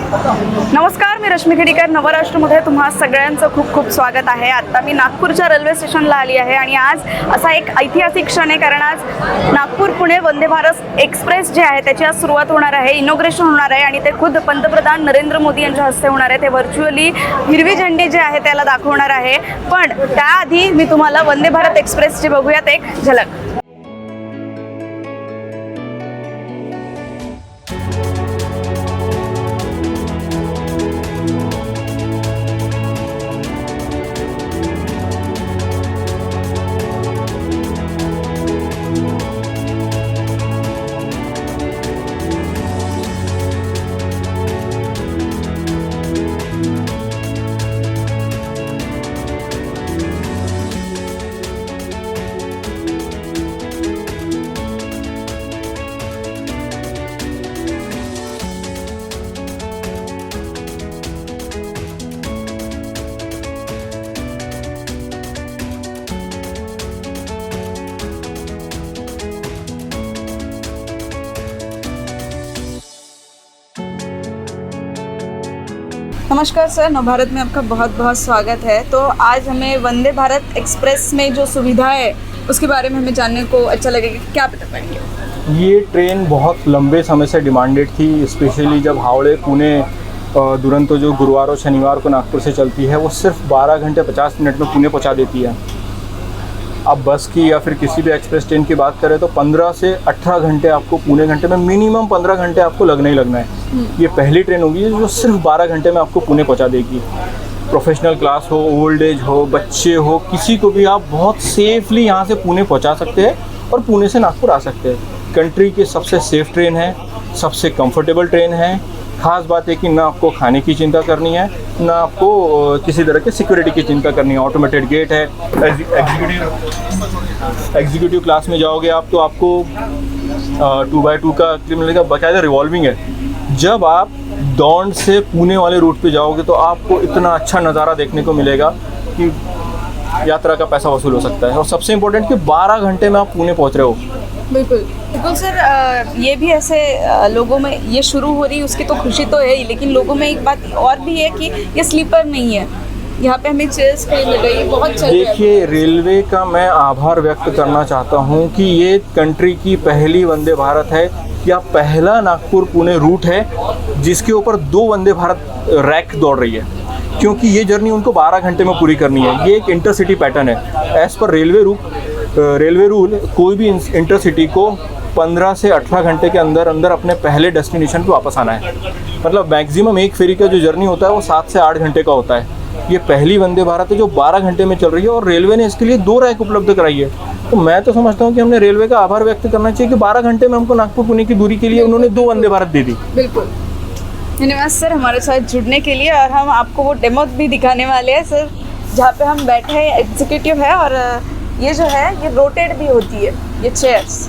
नमस्कार मी रश्मी खेडीकर. नवराष्ट्रमध्ये तुम्हा सगळ्यांचं खूप खूप स्वागत आहे. आत्ता मी नागपूरच्या रेल्वे स्टेशनला आली आहे आणि आज असा एक ऐतिहासिक क्षण आहे कारण आज नागपूर पुणे वंदे भारत एक्सप्रेस जे आहे त्याची आज सुरुवात होणार आहे इनोग्रेशन होणार आहे आणि ते खुद पंतप्रधान नरेंद्र मोदी यांच्या हस्ते होणार आहे. ते व्हर्च्युअली हिरवी झेंडी जे आहे त्याला दाखवणार आहे. पण त्याआधी मी तुम्हाला वंदे भारत एक्सप्रेसची बघूयात एक झलक. नमस्कार सर नवभारत में आपका बहुत बहुत स्वागत है। तो आज हमें वंदे भारत एक्सप्रेस में जो सुविधा है, उसके बारे में हमें जानने को अच्छा लगेगा क्या बता पाएँगे ये ट्रेन बहुत लंबे समय से डिमांडेड थी स्पेशली जब हावड़े, पुणे दुरंतो, जो गुरुवार और शनिवार को नागपुर से चलती है, वो सिर्फ़ 12 घंटे 50 मिनट में पुणे पहुँचा देती है। अब बस की या फिर किसी भी एक्सप्रेस ट्रेन की बात करें तो 15 से 18 घंटे आपको पुणे घंटे में मिनिमम 15 घंटे आपको लगना ही लगना है। ये पहली ट्रेन होगी जो सिर्फ़ 12 घंटे में आपको पुणे पहुँचा देगी। प्रोफेशनल क्लास हो ओल्ड एज हो, बच्चे हो, किसी को भी आप बहुत सेफली यहाँ से पुणे पहुँचा सकते हैं और पुणे से नागपुर आ सकते हैं। कंट्री की सबसे सेफ़ ट्रेन है, सबसे कंफर्टेबल ट्रेन है। खास बात है कि ना आपको खाने की चिंता करनी है ना आपको किसी तरह की सिक्योरिटी की चिंता करनी है। ऑटोमेटेड गेट है। एग्जीक्यूटिव एग्जीक्यूटिव क्लास में जाओगे आप तो आपको टू बाई टू का मिलेगा। बाकायदा रिवॉल्विंग है। जब आप दौंड से पुणे वाले रूट पे जाओगे तो आपको इतना अच्छा नज़ारा देखने को मिलेगा कि यात्रा का पैसा वसूल हो सकता है। और सबसे इम्पोर्टेंट कि 12 घंटे में आप पुणे पहुँच रहे हो। बिल्कुल। बिल्कुल सर ये भी ऐसे लोगों में ये शुरू हो रही है, उसकी तो खुशी तो है ही, लेकिन लोगों में एक बात और भी है कि ये स्लीपर नहीं है। यहाँ पे हमें चेयर्स मिल है बहुत चल देखिए, रेलवे का मैं आभार व्यक्त करना चाहता हूँ कि ये कंट्री की पहली वंदे भारत है, या पहला नागपुर पुणे रूट है, जिसके ऊपर दो वंदे भारत रैक दौड़ रही है। क्योंकि ये जर्नी उनको 12 घंटे में पूरी करनी है। ये एक इंटरसिटी पैटर्न है। As per railway route railway rule कोई भी इंटरसिटी को 15 से 18 घंटे के अंदर अंदर अपने पहले डेस्टिनेशन पर वापस आना है। मतलब मैक्सिमम एक फेरी का जो जर्नी होता है वो सात से आठ घंटे का होता है। ये पहली वंदे भारत है जो 12 घंटे में चल रही है और रेलवे ने इसके लिए दो रैक उपलब्ध कराई है। तो मैं तो समझता हूँ कि हमने रेलवे का आभार व्यक्त करना चाहिए कि 12 घंटे में हमको नागपुर, पुणे की दूरी के लिए उन्होंने दो वंदे भारत दे दी। बिल्कुल। धन्यवाद सर हमारे साथ जुड़ने के लिए और हम आपको वो डेमो भी दिखाने वाले हैं सर, जहाँ पे हम बैठे हैं एग्जीक्यूटिव है और ये जो है, ये रोटेट भी होती है, ये चेयर्स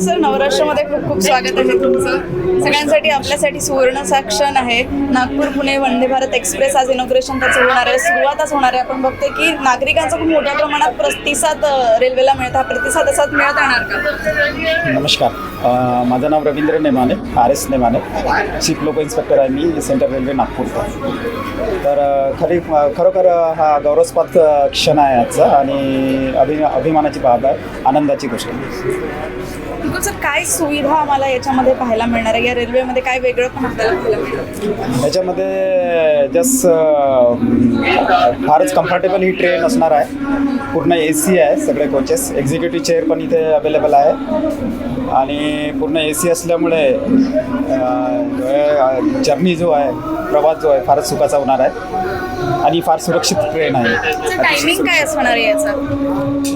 सर नवराष्ट्रामध्ये खूप खूप स्वागत आहे तुमचं. सगळ्यांसाठी आपल्यासाठी सुवर्ण साक्षण आहे. नागपूर पुणे वंदे भारत एक्सप्रेस आज इनॉग्रेशन त्याचं होणार आहे. सुरुवातच होणार आहे. आपण बघतोय की नागरिकांचा खूप मोठ्या प्रमाणात प्रतिसाद रेल्वेला मिळत हा प्रतिसाद असाच मिळत येणार का? नमस्कार. माझं नाव Ravindra Nemane R S Nemane. Chief loco inspector आहे मी सेंट्रल रेल्वे नागपूरचा तर खरी खरोखर हा गौरवस्पद क्षण आहे आजचा आणि अभि अभिमानाची बाब आहे आनंदाची गोष्ट बिलकुल सर काय सुविधा आम्हाला याच्यामध्ये पाहायला मिळणार आहे? या रेल्वेमध्ये काय वेगळं पण आपल्याला पाहायला मिळणार याच्यामध्ये जस्ट फारच कम्फर्टेबल ही ट्रेन असणार आहे. पूर्ण ए सी आहे सगळे कोचेस एक्झिक्युटिव्ह चेअर पण इथे अवेलेबल आहे. आणि पूर्ण ए सी असल्यामुळे जर्नी जो आहे प्रवास जो आहे फारच सुखाचा होणार आहे. आणि फार सुरक्षित ट्रेन आहे. टायमिंग काय असणार आहे याचा?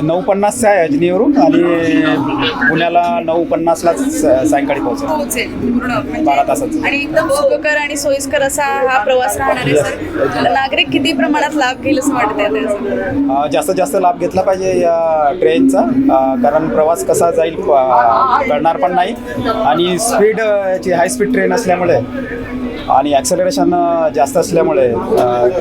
नऊ पन्नासचा आहे अजनीवरून आणि पुण्याला नऊ पन्नासलाच सायंकाळी पोहोचेल. म्हणजे बारा तासाचं. आणि एकदम सुखकर आणि सोयीस्कर असा हा प्रवास राहणार आहे सर. नागरिक किती प्रमाणात लाभ घेईल असं वाटतंय अ, जास्तीत जास्त लाभ घेतला पाहिजे या ट्रेनचा कारण प्रवास कसा जाईल कळणार पण नाही. आणि स्पीड याची हाय स्पीड ट्रेन असल्यामुळे आणि ॲक्सेलरेशन जास्त असल्यामुळे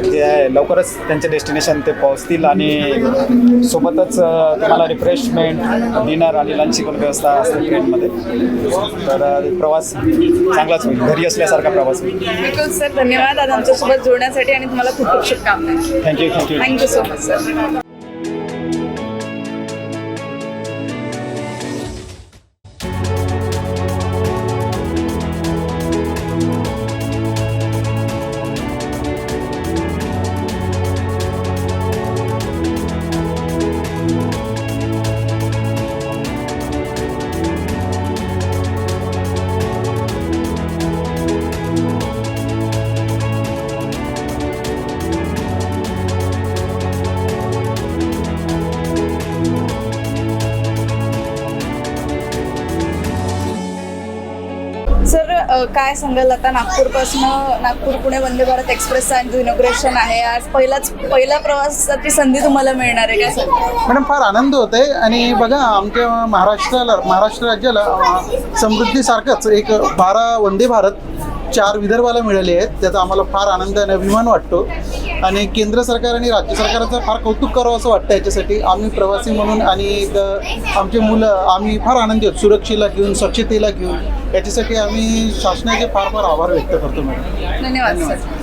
जे आहे लवकरच त्यांचे डेस्टिनेशन ते पोहोचतील आणि सोबतच तुम्हाला रिफ्रेशमेंट डिनर आणि लंचची पण व्यवस्था असते ट्रेनमध्ये तर प्रवास चांगलाच होईल. घरी असल्यासारखा प्रवास होईल. बिलकुल सर. धन्यवाद. आज आमच्यासोबत जोडण्यासाठी आणि तुम्हाला खूप खूप शुभकामना. Thank you thank you thank you so much sir sir काय सांगाल आता नागपूरपासून? नागपूर पुणे वंदे भारत एक्सप्रेसचा इनॉग्रेशन आहे. आज पहिलाच पहिला प्रवासाची संधी तुम्हाला मिळणार आहे काय सर? मॅडम फार आनंद होत आहे आणि बघा आमच्या महाराष्ट्राला महाराष्ट्र राज्याला समृद्धीसारखंच एक बारा वंदे भारत चार विदर्भाला मिळाले आहेत. त्याचा आम्हाला फार आनंद आणि अभिमान वाटतो. आणि केंद्र सरकार आणि राज्य सरकारचं फार कौतुक करावं असं वाटतं याच्यासाठी. आम्ही प्रवासी म्हणून आणि आमचे मुलं आम्ही फार आनंदी आहोत. सुरक्षेला घेऊन स्वच्छतेला घेऊन. याच्यासाठी आम्ही शासनाचे फार फार आभार व्यक्त करतो मॅडम. धन्यवाद